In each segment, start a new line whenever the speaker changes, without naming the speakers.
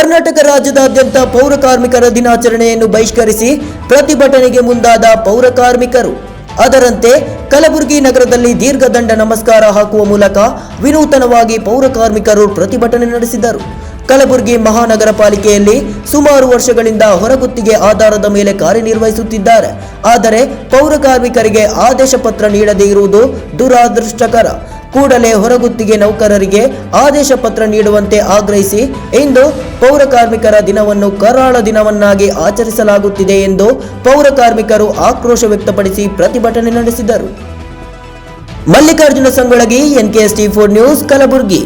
ಕರ್ನಾಟಕ ರಾಜ್ಯದಾದ್ಯಂತ ಪೌರ ಕಾರ್ಮಿಕರ ದಿನಾಚರಣೆಯನ್ನು ಬಹಿಷ್ಕರಿಸಿ ಪ್ರತಿಭಟನೆಗೆ ಮುಂದಾದ ಪೌರ ಕಾರ್ಮಿಕರು. ಅದರಂತೆ ಕಲಬುರಗಿ ನಗರದಲ್ಲಿ ದೀರ್ಘದಂಡ ನಮಸ್ಕಾರ ಹಾಕುವ ಮೂಲಕ ವಿನೂತನವಾಗಿ ಪೌರ ಕಾರ್ಮಿಕರು ಪ್ರತಿಭಟನೆ ನಡೆಸಿದರು. ಕಲಬುರಗಿ ಮಹಾನಗರ ಪಾಲಿಕೆಯಲ್ಲಿ ಸುಮಾರು ವರ್ಷಗಳಿಂದ ಹೊರಗುತ್ತಿಗೆ ಆಧಾರದ ಮೇಲೆ ಕಾರ್ಯನಿರ್ವಹಿಸುತ್ತಿದ್ದಾರೆ. ಆದರೆ ಪೌರ ಕಾರ್ಮಿಕರಿಗೆ ಆದೇಶ ಪತ್ರ ನೀಡದೇ ಇರುವುದು ದುರಾದೃಷ್ಟಕರ. ಕೂಡಲೇ ಹೊರಗುತ್ತಿಗೆ ನೌಕರರಿಗೆ ಆದೇಶ ಪತ್ರ ನೀಡುವಂತೆ ಆಗ್ರಹಿಸಿ ಇಂದು ಪೌರ ಕಾರ್ಮಿಕರ ದಿನವನ್ನು ಕರಾಳ ದಿನವನ್ನಾಗಿ ಆಚರಿಸಲಾಗುತ್ತಿದೆ ಎಂದು ಪೌರ ಕಾರ್ಮಿಕರು ಆಕ್ರೋಶ ವ್ಯಕ್ತಪಡಿಸಿ ಪ್ರತಿಭಟನೆ ನಡೆಸಿದರು. Mallikarjuna Sangolagi NKS T four news, Kalaburagi.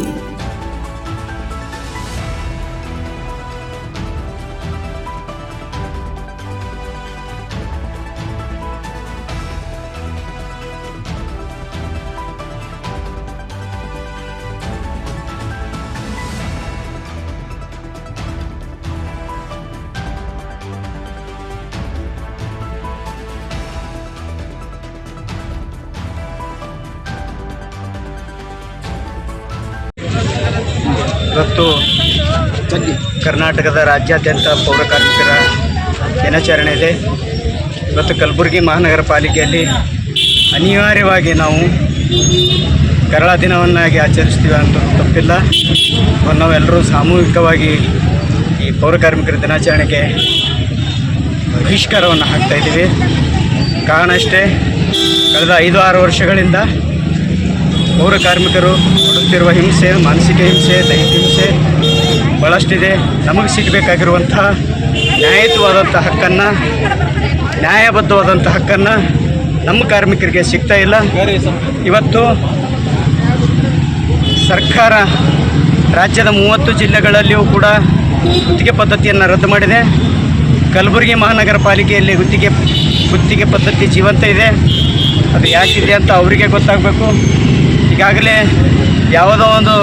ಇವತ್ತು ಕರ್ನಾಟಕದ ರಾಜ್ಯಾದ್ಯಂತ ಪೌರ ಕಾರ್ಮಿಕರ ದಿನಾಚರಣೆ ಇದೆ. ಇವತ್ತು ಕಲಬುರಗಿ ಮಹಾನಗರ ಪಾಲಿಕೆಯಲ್ಲಿ ಅನಿವಾರ್ಯವಾಗಿ ನಾವು ಕರಳ ದಿನವನ್ನಾಗಿ ಆಚರಿಸ್ತೀವಿ ಅಂತ ತಪ್ಪಿಲ್ಲ. ನಾವೆಲ್ಲರೂ ಸಾಮೂಹಿಕವಾಗಿ ಈ ಪೌರ ಕಾರ್ಮಿಕರ ದಿನಾಚರಣೆಗೆ ಬಹಿಷ್ಕಾರವನ್ನು ಹಾಕ್ತಾ ಇದ್ದೀವಿ. ಕಾರಣ ಅಷ್ಟೇ ಕಳೆದ ಐದು ಆರು ವರ್ಷಗಳಿಂದ ಪೌರ ಕಾರ್ಮಿಕರು ಪಡುತ್ತಿರುವ ಹಿಂಸೆ, ಮಾನಸಿಕ ಹಿಂಸೆ, ದೈಹಿಕ ಹಿಂಸೆ ಭಾಳಷ್ಟಿದೆ ನಮಗೆ ಸಿಗಬೇಕಾಗಿರುವಂತಹ ನ್ಯಾಯಯುತವಾದಂಥ ಹಕ್ಕನ್ನು ನ್ಯಾಯಬದ್ಧವಾದಂಥ ಹಕ್ಕನ್ನು ನಮ್ಮ ಕಾರ್ಮಿಕರಿಗೆ ಸಿಗ್ತಾ ಇಲ್ಲ. ಇವತ್ತು ಸರ್ಕಾರ ರಾಜ್ಯದ ಮೂವತ್ತು ಜಿಲ್ಲೆಗಳಲ್ಲಿಯೂ ಕೂಡ ಗುತ್ತಿಗೆ ಪದ್ಧತಿಯನ್ನು ರದ್ದು ಮಾಡಿದೆ. ಕಲಬುರಗಿ ಮಹಾನಗರ ಪಾಲಿಕೆಯಲ್ಲಿ ಗುತ್ತಿಗೆ ಗುತ್ತಿಗೆ ಪದ್ಧತಿ ಜೀವಂತ ಇದೆ. ಅದು ಯಾಕಿದೆ ಅಂತ ಅವರಿಗೆ ಗೊತ್ತಾಗಬೇಕು. ಈಗಾಗಲೇ ಯಾವುದೋ ಒಂದು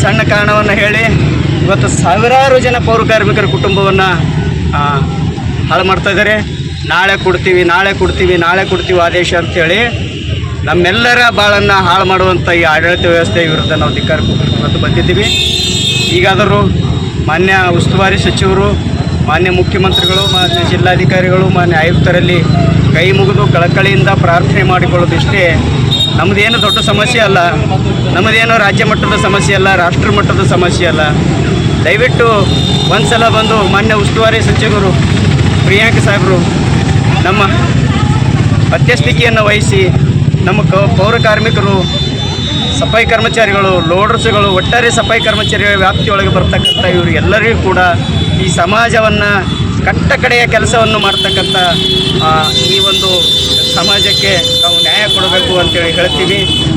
ಸಣ್ಣ ಕಾರಣವನ್ನು ಹೇಳಿ ಇವತ್ತು ಸಾವಿರಾರು ಜನ ಪೌರ ಕಾರ್ಮಿಕರ ಕುಟುಂಬವನ್ನು ಹಾಳು ಮಾಡ್ತಾ ಇದ್ದಾರೆ. ನಾಳೆ ಕೊಡ್ತೀವಿ ನಾಳೆ ಕೊಡ್ತೀವಿ ನಾಳೆ ಕೊಡ್ತೀವಿ ಆದೇಶ ಅಂಥೇಳಿ ನಮ್ಮೆಲ್ಲರ ಬಾಳನ್ನು ಹಾಳು ಮಾಡುವಂಥ ಈ ಆಡಳಿತ ವ್ಯವಸ್ಥೆ ವಿರುದ್ಧ ನಾವು ಧಿಕ್ಕಾರ ಇವತ್ತು ಬಂದಿದ್ದೀವಿ. ಈಗಾದರೂ ಮಾನ್ಯ ಉಸ್ತುವಾರಿ ಸಚಿವರು, ಮಾನ್ಯ ಮುಖ್ಯಮಂತ್ರಿಗಳು, ಮಾನ್ಯ ಜಿಲ್ಲಾಧಿಕಾರಿಗಳು, ಮಾನ್ಯ ಆಯುಕ್ತರಲ್ಲಿ ಕೈ ಮುಗಿದು ಕಳಕಳಿಯಿಂದ ಪ್ರಾರ್ಥನೆ ಮಾಡಿಕೊಳ್ಳೋದಿಷ್ಟೇ ನಮ್ಮದೇನು ದೊಡ್ಡ ಸಮಸ್ಯೆ ಅಲ್ಲ ನಮ್ಮದೇನು ರಾಜ್ಯ ಮಟ್ಟದ ಸಮಸ್ಯೆ ಅಲ್ಲ, ರಾಷ್ಟ್ರ ಮಟ್ಟದ ಸಮಸ್ಯೆ ಅಲ್ಲ. ದಯವಿಟ್ಟು ಒಂದು ಸಲ ಬಂದು ಮಾನ್ಯ ಉಸ್ತುವಾರಿ ಸಚಿವರು, ಪ್ರಿಯಾಂಕ ಸಾಹೇಬರು, ನಮ್ಮ ಮಧ್ಯಸ್ಥಿಕೆಯನ್ನು ವಹಿಸಿ, ನಮ್ಮ ಕ, ಪೌರ ಕಾರ್ಮಿಕರು, ಸಫಾಯಿ ಕರ್ಮಚಾರಿಗಳು, ಲೋಡರ್ಸ್ಗಳು, ಒಟ್ಟಾರೆ ಸಫಾಯಿ ಕರ್ಮಚಾರಿಗಳ ವ್ಯಾಪ್ತಿಯೊಳಗೆ ಬರ್ತಕ್ಕಂಥ ಇವರು ಎಲ್ಲರಿಗೂ ಕೂಡ ಈ ಸಮಾಜವನ್ನು ಕಟ್ಟ ಕಡೆಯ ಕೆಲಸವನ್ನು ಮಾಡ್ತಕ್ಕಂಥ ಈ ಒಂದು ಸಮಾಜಕ್ಕೆ ನಾವು ನ್ಯಾಯ ಕೊಡಬೇಕು ಅಂತೇಳಿ ಹೇಳ್ತೀವಿ.